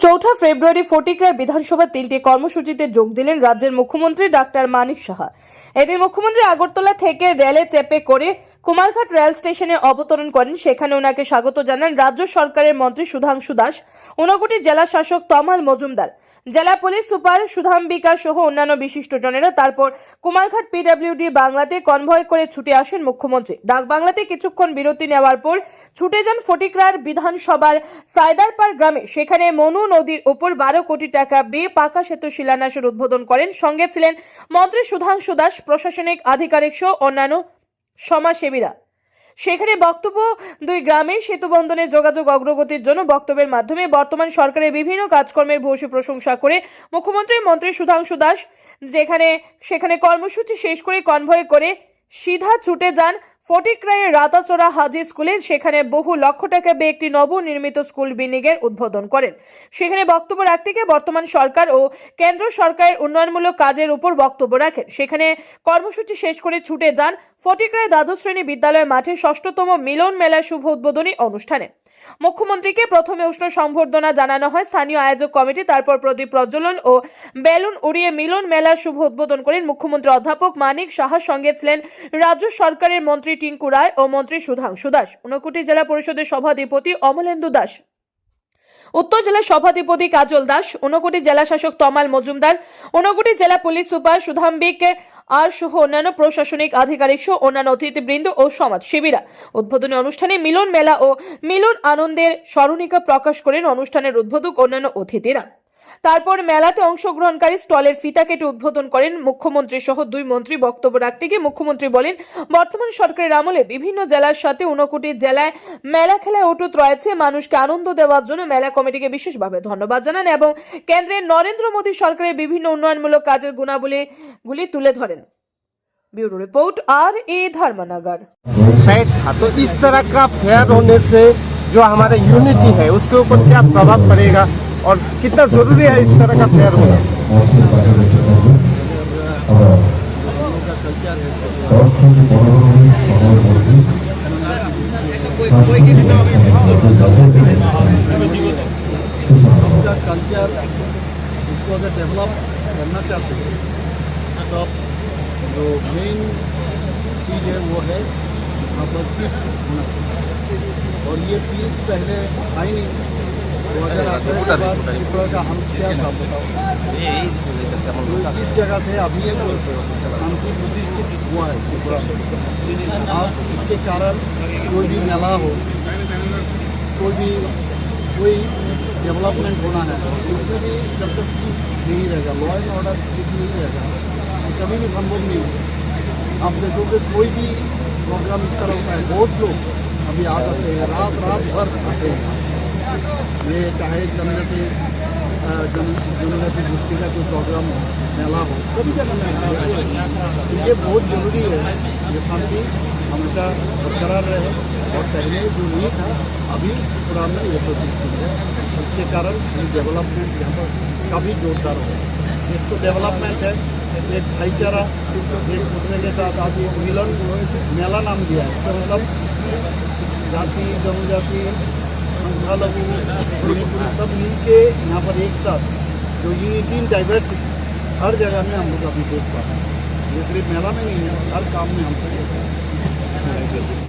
চৌঠা ফেব্রুয়ারি ফটিকরায় বিধানসভার তিনটি কর্মসূচিতে যোগ দিলেন রাজ্যের মুখ্যমন্ত্রী ডাক্তার মানিক সাহা। এদিন মুখ্যমন্ত্রী আগরতলা থেকে রেলে চেপে করে কুমারঘাট রেল স্টেশনে অবতরণ করেন। সেখানে ওনাকে স্বাগত জানান রাজ্য সরকারের মন্ত্রী সুধাংশু দাস ঊনকোটি জেলা শাসক তমাল মজুমদার। জেলা পুলিশ সুপার সুধাম্বিকা সহ অন্যান্য বিশিষ্টজনেরা তারপর কুমারঘাট পিডব্লিউডি বাংলাতে কনভয় করে ছুটে আসেন মুখ্যমন্ত্রী। ডাক বাংলাতে কিছুক্ষণ বিরতি নেওয়ার পর ছুটে যান ফটিকরার বিধানসভার সাইদারপাড় গ্রামে। সেখানে মনু নদীর উপর বারো কোটি টাকা ব্যয়ে পাকা সেতু শিলান্যাসের উদ্বোধন করেন। সঙ্গে ছিলেন মন্ত্রী সুধাংশু দাস, প্রশাসনিক আধিকারিক সহ অন্যান্য সমাজসেবীরা। সেখানে বক্তব্য, দুই গ্রামের সেতু বন্ধনের যোগাযোগ অগ্রগতির জন্য বক্তব্যের মাধ্যমে বর্তমান সরকারের বিভিন্ন কাজকর্মের ভূয়সী প্রশংসা করে মুখ্যমন্ত্রী মন্ত্রী সুধাংশু দাস যেখানে, সেখানে কর্মসূচি শেষ করে কনভয় করে সিধা ছুটে যান ফটিকরায়ের রাতাচোরা হাজি স্কুলে সেখানে বহু লক্ষ টাকা ব্যয়ে একটি নবনির্মিত স্কুল বিনিয়োগের উদ্বোধন করেন। সেখানে বক্তব্য রাখতে গিয়ে বর্তমান সরকার ও কেন্দ্র সরকারের উন্নয়নমূলক কাজের উপর বক্তব্য রাখেন। সেখানে কর্মসূচি শেষ করে ছুটে যান ফটিকরায় দ্বাদশ শ্রেণি বিদ্যালয় মাঠে ষষ্ঠতম মিলন মেলা শুভ উদ্বোধনী অনুষ্ঠানে। মুখ্যমন্ত্রীকে প্রথমে উষ্ণ সম্বর্ধনা জানানো হয়। স্থানীয় আয়োজক কমিটি, তারপর প্রদীপ প্রজ্বলন ও বেলুন উড়িয়ে মিলন মেলার শুভ উদ্বোধন করেন মুখ্যমন্ত্রী অধ্যাপক মানিক সাহার সঙ্গে ছিলেন রাজ্য সরকারের মন্ত্রী টিঙ্কু রায় ও মন্ত্রী সুধাংশু দাস ঊনকোটি জেলা পরিষদের সভাধিপতি অমলেন্দু দাস। উত্তর জেলার সভাধিপতি কাজল দাস, ঊনকোটি জেলা শাসক তমাল মজুমদার, ঊনকোটি জেলা পুলিশ সুপার সুধাম্বিক আর সহ অন্যান্য প্রশাসনিক আধিকারিক সহ অন্যান্য অতিথিবৃন্দ ও সমাজসেবীরা উদ্বোধনী অনুষ্ঠানে মিলন মেলা ও মিলন আনন্দের স্মরণিকা প্রকাশ করেন অনুষ্ঠানের উদ্বোধক অন্যান্য অতিথিরা। তারপর মেলাতে অংশগ্রহণকারী স্টলের ফিতা কেটে উদ্বোধন করেন মুখ্যমন্ত্রী সহ দুই মন্ত্রী বক্তব্য রাখতে গিয়ে মুখ্যমন্ত্রী বলেন বর্তমান সরকারের আমলে বিভিন্ন জেলার সাথে ঊনকোটি জেলায় মেলা খেলায় অটুট রয়েছে মানুষকে আনন্দ দেওয়ার জন্য মেলা কমিটিকে বিশেষভাবে ধন্যবাদ জানান এবং কেন্দ্রের নরেন্দ্র মোদী সরকারের বিভিন্ন উন্নয়নমূলক কাজের গুণাবলীগুলি তুলে ধরেন bureau report R A Dharmanagar side था तो इस तरह का फेयर होने से जो हमारे यूनिटी है उसके ऊपर क्या प्रभाव पड़ेगा और कितना ज़रूरी है इस तरह का फेयर होना? कल्चर इसको अगर डेवलप करना चाहते हैं तो जो मेन चीज़ है वो है यहाँ पर पीस होना और ये पीस पहले आई नहीं। हैं तो जगह से अभी शांति प्रतिष्ठित हुआ है त्रिपुरा अब इसके कारण कोई भी मेला हो कोई भी कोई डेवलपमेंट होना है उसमें भी जब तक पीस नहीं रहेगा लॉ एंड ऑर्डर ठीक नहीं रहेगा कभी भी संभव नहीं होगा आप देखोगे कोई भी प्रोग्राम इस तरह होता है बहुत लोग अभी आ जाते हैं रात रात भर आते हैं ये चाहे जनजाति जन जनजाति गोष्ठी का कोई प्रोग्राम मेला हो, सभी जगह ये बहुत ज़रूरी है, ये शांति हमेशा बरकरार रहे और पहले जो नहीं था, अभी त्रिपुरा में ये प्रतिष्ठित है। इसके कारण ये डेवलपमेंट यहाँ पर काफ़ी जोरदार हो एक तो डेवलपमेंट है, एक भाईचारा, एक दूसरे के साथ आज मिलन, मेला नाम दिया है। मतलब जाति जनजाति संख्यालघु मणिपुरी सब मिल के यहाँ पर एक साथ, जो यूनिटी इन डाइवर्सिटी हर जगह में हम लोग अभी देख पा रहे हैं। ये सिर्फ़ मेला में नहीं है, हर काम में हम